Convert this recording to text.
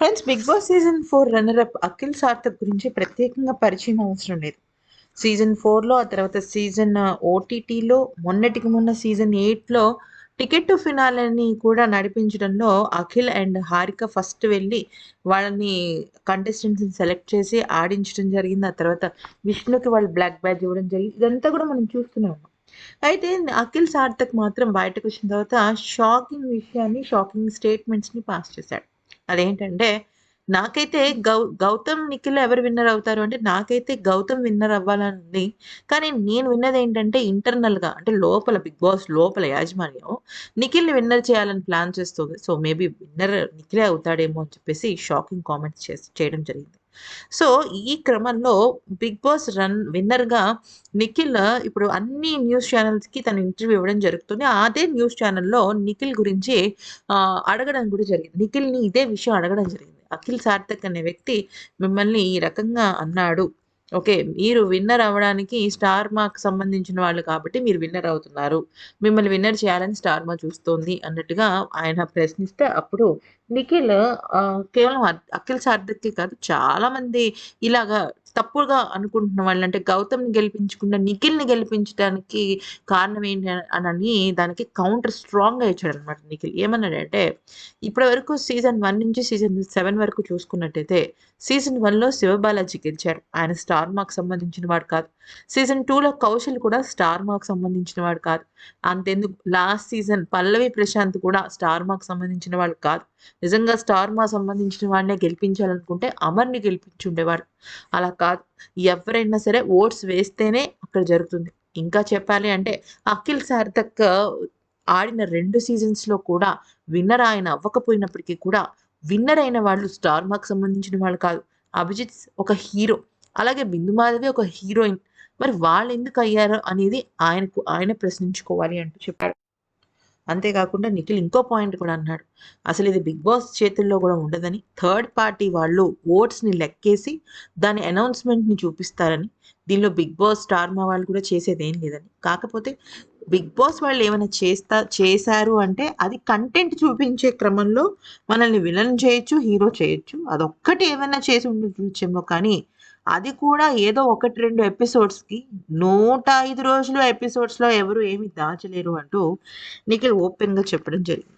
Friends Big Boss season four runner up Akhil Sarthak గురించి ప్రత్యేకంగా పరిచయం అవసరం లేదు. సీజన్ ఫోర్లో ఆ తర్వాత సీజన్ ఓటీటీలో మొన్నటికి మొన్న సీజన్ ఎయిట్లో టికెట్ టు ఫినాలని కూడా నడిపించడంలో అఖిల్ అండ్ హారిక ఫస్ట్ వెళ్ళి వాళ్ళని కంటెస్టెంట్స్ని సెలెక్ట్ చేసి ఆడించడం జరిగింది. ఆ తర్వాత విష్ణుకి వాళ్ళు బ్లాక్ బ్యాగ్ ఇవ్వడం జరిగింది. ఇదంతా కూడా మనం చూస్తున్నాము అయితే అఖిల్ సార్థక్ మాత్రం బయటకు వచ్చిన తర్వాత షాకింగ్ విషయాన్ని షాకింగ్ స్టేట్మెంట్స్ని పాస్ చేశాడు. అదేంటంటే నాకైతే గౌ గౌతమ్ నిఖిల్ ఎవరు విన్నర్ అవుతారు? అంటే నాకైతే గౌతమ్ విన్నర్ అవ్వాలని ఉంది కానీ నేను విన్నది ఏంటంటే ఇంటర్నల్గా అంటే లోపల బిగ్ బాస్ లోపల యాజమాన్యం నిఖిల్ని విన్నర్ చేయాలని ప్లాన్ చేస్తుంది సో మేబీ విన్నర్ నిఖిలే అవుతాడేమో అని చెప్పేసి షాకింగ్ కామెంట్స్ చేసి చేయడం జరిగింది. సో ఈ క్రమంలో బిగ్ బాస్ రన్ విన్నర్గా నిఖిల్ ఇప్పుడు అన్ని న్యూస్ ఛానల్స్కి తన ఇంటర్వ్యూ ఇవ్వడం జరుగుతుంది. అదే న్యూస్ ఛానల్లో నిఖిల్ గురించి అడగడం కూడా జరిగింది. నిఖిల్ని ఇదే విషయం అడగడం జరిగింది. అఖిల్ సార్థక్ అనే వ్యక్తి మిమ్మల్ని ఈ రకంగా అన్నాడు. ఓకే మీరు విన్నర్ అవ్వడానికి స్టార్ మార్క్ సంబంధించిన వాళ్ళు కాబట్టి మీరు విన్నర్ అవుతున్నారు. మిమ్మల్ని విన్నర్ చేయాలని స్టార్ మా చూస్తోంది అన్నట్టుగా ఆయన ప్రశ్నిస్తే అప్పుడు నిఖిల్ కేవలం అఖిల్ సార్థక్కి కాదు చాలామంది ఇలాగా తప్పుగా అనుకుంటున్న వాళ్ళు అంటే గౌతమ్ని గెలిపించుకున్న నిఖిల్ని గెలిపించడానికి కారణం ఏంటి అని దానికి కౌంటర్ స్ట్రాంగ్గా ఇచ్చాడు అనమాట నిఖిల్. ఏమన్నాడంటే ఇప్పటి వరకు సీజన్ వన్ నుంచి సీజన్ సెవెన్ వరకు చూసుకున్నట్టయితే సీజన్ వన్లో శివబాలాజీ గెలిచాడు ఆయన స్టార్ మార్క్ సంబంధించిన వాడు కాదు. సీజన్ టూలో కౌశల్ కూడా స్టార్ మార్క్ సంబంధించిన వాడు కాదు. అంతెందుకు? లాస్ట్ సీజన్ పల్లవి ప్రశాంత్ కూడా స్టార్ మార్క్ సంబంధించిన వాళ్ళు కాదు. నిజంగా స్టార్ మార్క్ సంబంధించిన వాడినే గెలిపించాలనుకుంటే అమర్ని గెలిపించుండేవాడు అలా కాదు. ఎవరైనా సరే ఓట్స్ వేస్తేనే అక్కడ జరుగుతుంది. ఇంకా చెప్పాలి అంటే అఖిల్ సార్థక్ ఆడిన రెండు సీజన్స్లో కూడా విన్నర్ ఆయన అవ్వకపోయినప్పటికీ కూడా విన్నర్ అయిన వాళ్ళు స్టార్ మార్క్ సంబంధించిన వాళ్ళు కాదు. అభిజిత్ ఒక హీరో. అలాగే బిందు మాధవి ఒక హీరోయిన్. మరి వాళ్ళు ఎందుకు అయ్యారు అనేది ఆయనకు ఆయన ప్రశ్నించుకోవాలి అంటూ చెప్పారు. అంతేకాకుండా నిఖిల్ ఇంకో పాయింట్ కూడా అన్నాడు. అసలు ఇది బిగ్ బాస్ చేతుల్లో కూడా ఉండదని థర్డ్ పార్టీ వాళ్ళు ఓట్స్ని లెక్కేసి దాని అనౌన్స్మెంట్ని చూపిస్తారని దీనిలో బిగ్ బాస్ స్టార్ మా వాళ్ళు కూడా చేసేది ఏం లేదని. కాకపోతే బిగ్ బాస్ వాళ్ళు ఏమైనా చేస్తా చేశారు అంటే అది కంటెంట్ చూపించే క్రమంలో మనల్ని విలన్ చేయొచ్చు హీరో చేయొచ్చు. అదొక్కటి ఏమైనా చేసి ఉండొచ్చేమో కానీ అది కూడా ఏదో ఒకటి రెండు ఎపిసోడ్స్కి నూట ఐదు రోజులు ఎపిసోడ్స్లో ఎవరు ఏమి దాచలేరు అంటూ నిఖిల్ ఓపెన్గా చెప్పడం జరిగింది.